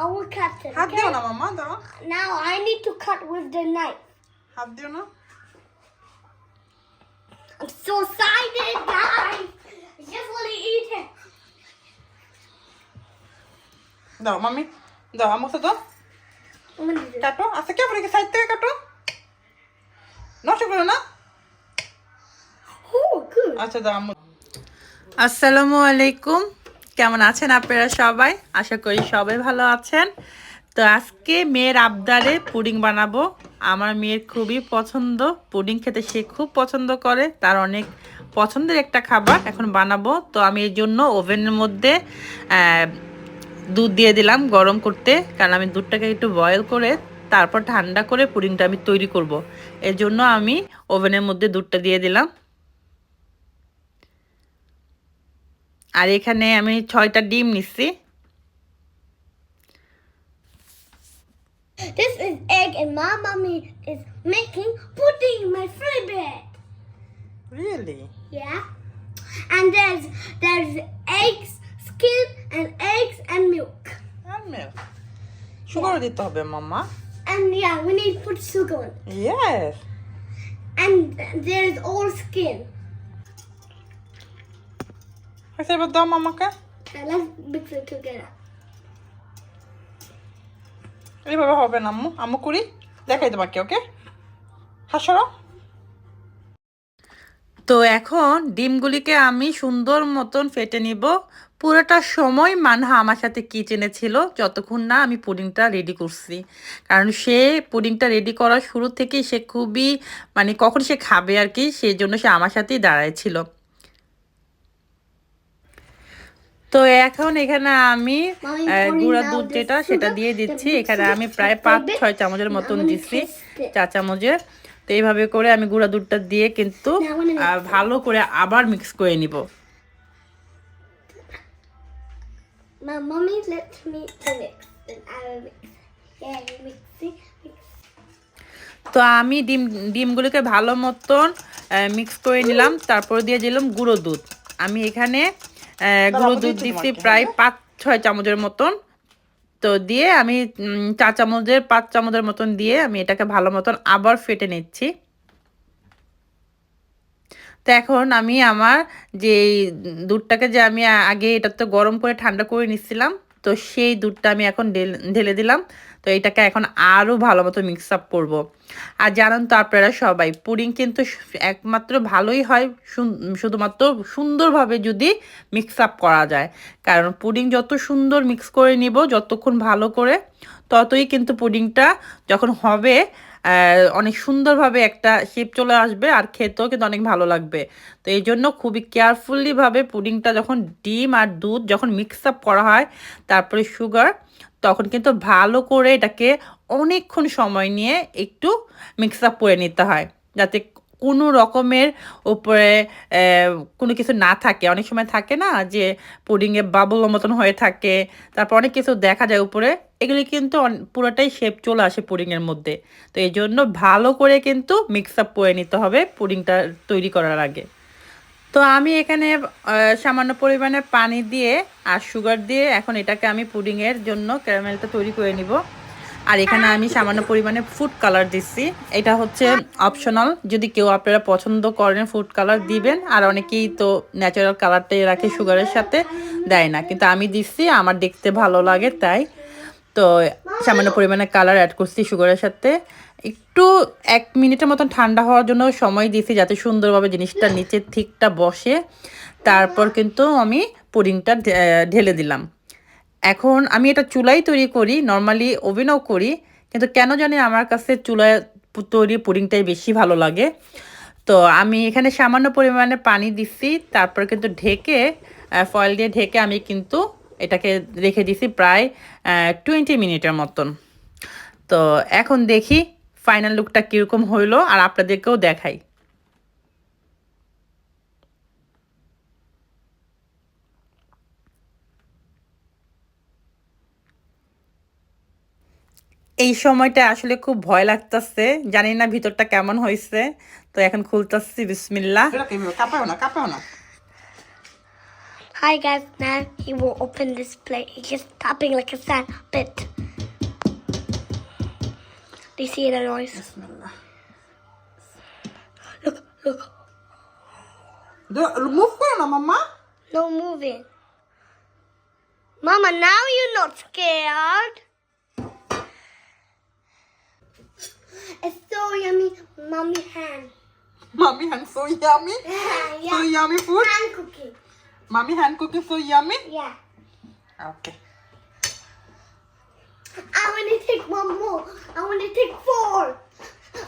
I will cut it. হাত দিও Okay? না মাম্মা দাও Now I need to cut with the knife. হাত দিও না I'm so excited, guys. I just want to eat it. দাও মাম্মি দাও আমার সাথে দাও I'm gonna do this. কাটো আচ্ছা কে পরে সাইড থেকে কাটো নষ্ট করো না Oh, good. আচ্ছা দাও আম্মু আসসালামু আলাইকুম কেমন আছেন আপনারা সবাই? আশা করি সবাই ভালো আছেন। তো আজকে মেয়ের আবদারে পুডিং বানাবো। আমার মেয়ের খুবই পছন্দ। পুডিং খেতে সে খুব পছন্দ করে। তার অনেক পছন্দের একটা খাবার এখন বানাবো। তো আমি এর জন্য ওভেনের মধ্যে দুধ দিয়ে দিলাম গরম করতে। কারণ আমি দুধটাকে একটু বয়েল করে, তারপর ঠান্ডা করে পুডিংটা আমি তৈরি করব। এর জন্য আমি ওভেনের মধ্যে দুধটা দিয়ে দিলাম। আর এখানে আমি ছয়টা ডিম নিচ্ছি This is egg, and my mommy is making pudding, my favorite. Really Yeah. And there's there's eggs, skin, and eggs and milk. সুগারও দিতে হবে mamma And yeah, we need to put sugar in. Yes And there's all skin. আচ্ছা এবার দাও মামাকে Now let's mix it together. এইভাবে হবে না আম্মু। আম্মু করি দেখাই তোমাকে ওকে? হাসরো তো এখন ডিমগুলিকে আমি সুন্দর মতন ফেটে নিব। পুরোটা সময় মানহা আমার সাথে কিচেনে ছিল। যতক্ষণ না আমি পুডিংটা রেডি করছি। কারণ সে পুডিংটা রেডি করার শুরু থেকেই সে খুবই মানে কখন সে খাবে আর কি সেই জন্য সে আমার সাথেই দাঁড়ায় ছিল। তো এখন এখানে আমি গুঁড়া দুধ যেটা সেটা দিয়ে দিচ্ছি। এখানে আমি প্রায় পাঁচ ছয় চামচের মতন দিচ্ছি চা চামচের। তো এইভাবে করে আমি গুঁড়া দুধটা দিয়ে কিন্তু ভালো করে আবার মিক্স করে নিব. তো আমি ডিম ডিমগুলোকে ভালো মতন মিক্স করে নিলাম। তারপর দিয়ে দিলাম গুঁড়ো দুধ। আমি এখানে গুঁড়ো দুধ দিচ্ছি প্রায় পাঁচ ছয় চামচের মতন। তো দিয়ে আমি চা চামচের পাঁচ চামচের মতন দিয়ে আমি এটাকে ভালো মতন আবার ফেটে নিচ্ছি। তো এখন আমি আমার যে এই দুধটাকে যে আমি আগে এটা তো গরম করে ঠান্ডা করে নিচ্ছিলাম তো সেই দুধটা আমি এখন ঢেল- দিলাম। তো এটাকে এখন আরও ভালো মতো মিক্স আপ করব। আর জানেন তো আপনারা সবাই, পুডিং কিন্তু একমাত্র ভালোই হয় শুধুমাত্র সুন্দরভাবে যদি মিক্স আপ করা যায়। কারণ পুডিং যত সুন্দর মিক্স করে নিব, যতক্ষণ ভালো করে, ততই কিন্তু পুডিংটা যখন হবে অনেক সুন্দরভাবে একটা শেপ চলে আসবে আর খেতেও কিন্তু অনেক ভালো লাগবে। তো এই জন্য খুবই কেয়ারফুলিভাবে পুডিংটা যখন ডিম আর দুধ যখন মিক্স আপ করা হয়, তারপরে সুগার তখন কিন্তু ভালো করে এটাকে অনেকক্ষণ সময় নিয়ে একটু মিক্স আপ করে নিতে হয়। যাতে কোনো রকমের উপরে কোনো কিছু না থাকে। অনেক সময় থাকে না যে পুডিংয়ে বাবল মতন হয়ে থাকে, তারপর অনেক কিছু দেখা যায় উপরে। এগুলি কিন্তু পুরোটাই শেপ চলে আসে পুডিংয়ের মধ্যে। তো এই জন্য ভালো করে কিন্তু মিক্স আপ করে নিতে হবে পুডিংটা তৈরি করার আগে। তো আমি এখানে সামান্য পরিমাণে পানি দিয়ে আর সুগার দিয়ে এখন এটাকে আমি পুডিংয়ের জন্য ক্যারামেলটা তৈরি করে নিব। আর এখানে আমি সামান্য পরিমাণে ফুড কালার দিচ্ছি। এটা হচ্ছে অপশনাল যদি কেউ আপনারা পছন্দ করেন ফুড কালার দিবেন। আর অনেকেই তো ন্যাচারাল কালারটাই রাখে সুগারের সাথে দেয় না। কিন্তু আমি দিচ্ছি, আমার দেখতে ভালো লাগে, তাই তো সামান্য পরিমাণে কালার অ্যাড করছি সুগারের সাথে। একটু এক মিনিটের মতন ঠান্ডা হওয়ার জন্য সময় দিয়েছি যাতে সুন্দরভাবে জিনিসটা নিচে ঠিকটা বসে। তারপর কিন্তু আমি পুডিংটা ঢেলে দিলাম। এখন আমি এটা চুলাই তৈরি করি নর্মালি ওভেনও করি, কিন্তু কেন জানি আমার কাছে চুলায় তৈরি পুডিংটাই বেশি ভালো লাগে। তো আমি এখানে সামান্য পরিমাণে পানি দিচ্ছি, তারপর কিন্তু ঢেকে ফয়েল দিয়ে ঢেকে আমি কিন্তু এটাকে রেখে দিছি প্রায় টোয়েন্টি মিনিটের মতন। তো এখন দেখি ফাইনাল লুকটা কীরকম হইল আর আপনাদেরকেও দেখাই। এই সময়টা আসলে খুব ভয় লাগতেছে, জানি না ভিতরটা কেমন হয়েছে তো এখন খুলতেছি বিসমিল্লা কাঁপাও না কাঁপাও না। Hi guys, now he will open this plate. He's just tapping like a sandpit. Do you see the noise? Look, look. Move corner, Mama. No moving. Mama, now you're not scared. It's so yummy, mommy hand. Mommy hand, so yummy. Yeah, yeah. So yummy food. And cookie. মামি hand cooking so yummy Yeah. Okay I want to take one more. I want to take four.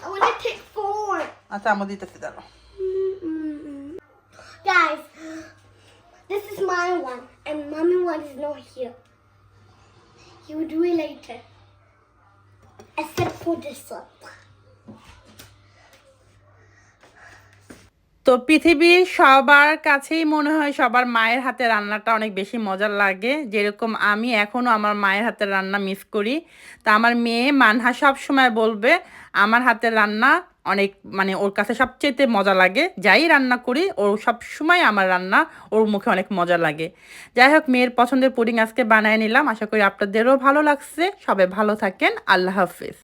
I want to take four. আচ্ছা আমার দিতেছি দাঁড়ো Mm-mm. Guys, this is my one, and mommy one is not here. You will do it later. Except for this one. তো পৃথিবীর সবার কাছেই মনে হয় সবার মায়ের হাতে রান্নাটা অনেক বেশি মজার লাগে। যেরকম আমি এখনও আমার মায়ের হাতের রান্না মিস করি। তা আমার মেয়ে মানহা সব সময় বলবে, আমার হাতের রান্না অনেক মানে ওর কাছে সবচেয়ে মজা লাগে। যাই রান্না করি, ওর সব সময় আমার রান্না ওর মুখে অনেক মজা লাগে। যাই হোক, মেয়ের পছন্দের পুডিং আজকে বানিয়ে নিলাম। আশা করি আপনাদেরও ভালো লাগছে। সবাই ভালো থাকেন। আল্লাহ হাফিজ।